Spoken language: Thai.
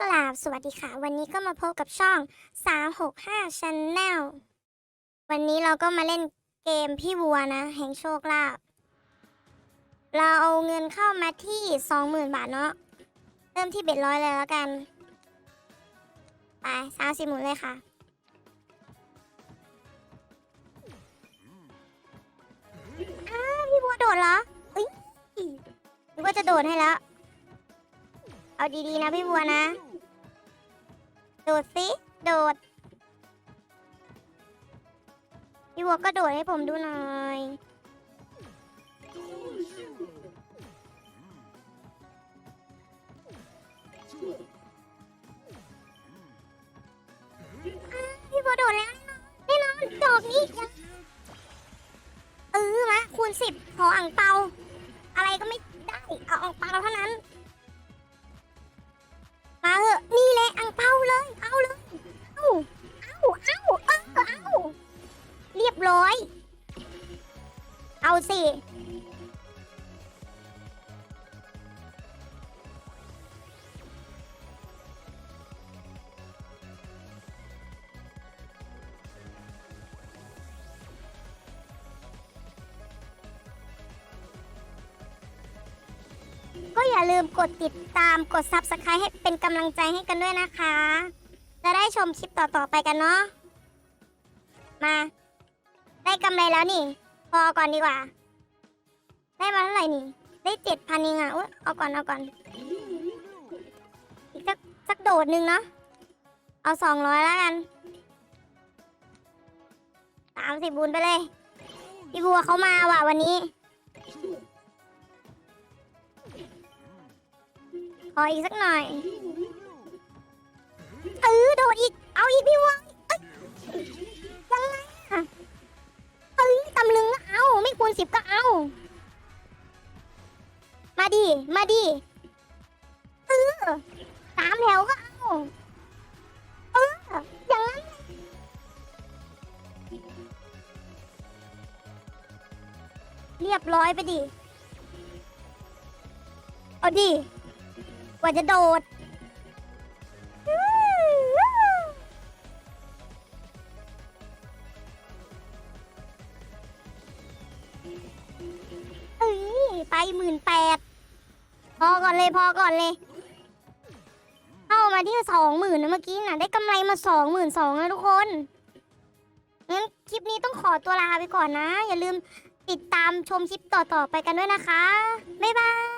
กราบสวัสดีค่ะ วันนี้ก็มาพบกับช่อง 365 Channel วันนี้เราก็มาเล่นเกมพี่บัวนะ แห่งโชคลาภเราเอาเงินเข้ามาที่ 20,000 บาทเนาะเริ่มที่เบ็ดร้อยเลยแล้วกัน ไป 30 หมุนเลยค่ะ ดดให้แล้ว เอาดีๆนะพี่บัวนะ โดดสิ โดด พี่บัวก็โดดให้ผมดูหน่อย พี่บัวโดดแล้วแน่นอนแน่นอนดอกนี้ยังเออมาคูณสิบขออ่างเปา อะไรก็ไม่ เอาอ่างเปาเท่านั้นมาเออะนี่แหละอ่างเปาเลย เอาเลย เอาเอาเอาเออเอาเรียบร้อย เอาสิ ก็อย่าลืมกดติดตามกด Subscribe ให้เป็นกำลังใจให้กันด้วยนะคะ จะได้ชมคลิปต่อๆไปกันเนาะมา ได้กำไรแล้วนี่ พอก่อนดีกว่า ได้มาเท่าไหร่นี่ ได้เจ็ดพันเองอะอุ๊ยเอาก่อนเอาก่อน อีกสักสักโดดหนึ่งเนาะเอาสองร้อยแล้วกันสามสิบบุญไปเลยพี่บัวเขามาว่ะวันนี้ ขออีกสักหน่อย เออโดดอีก เอาอีกพี่วังยังไงอะเอ้ยตำลึงก็เอา ไม่คูณสิบก็เอา มาดิ มาดิ เออสามแถวก็เอา เออ อย่างนั้นเรียบร้อยไปดิ เอาดิ ว่าจะโดด เอ้ยไปหมื่นแปดพอก่อนเลยพอก่อนเลย เข้ามาที่สองหมื่นเมื่อกี้น่ะ ได้กำไรมาสองหมื่นสองนะทุกคนงั้นคลิปนี้ต้องขอตัวลาไปก่อนนะ อย่าลืมติดตามชมคลิปต่อๆไปกันด้วยนะคะ บ๊ายบาย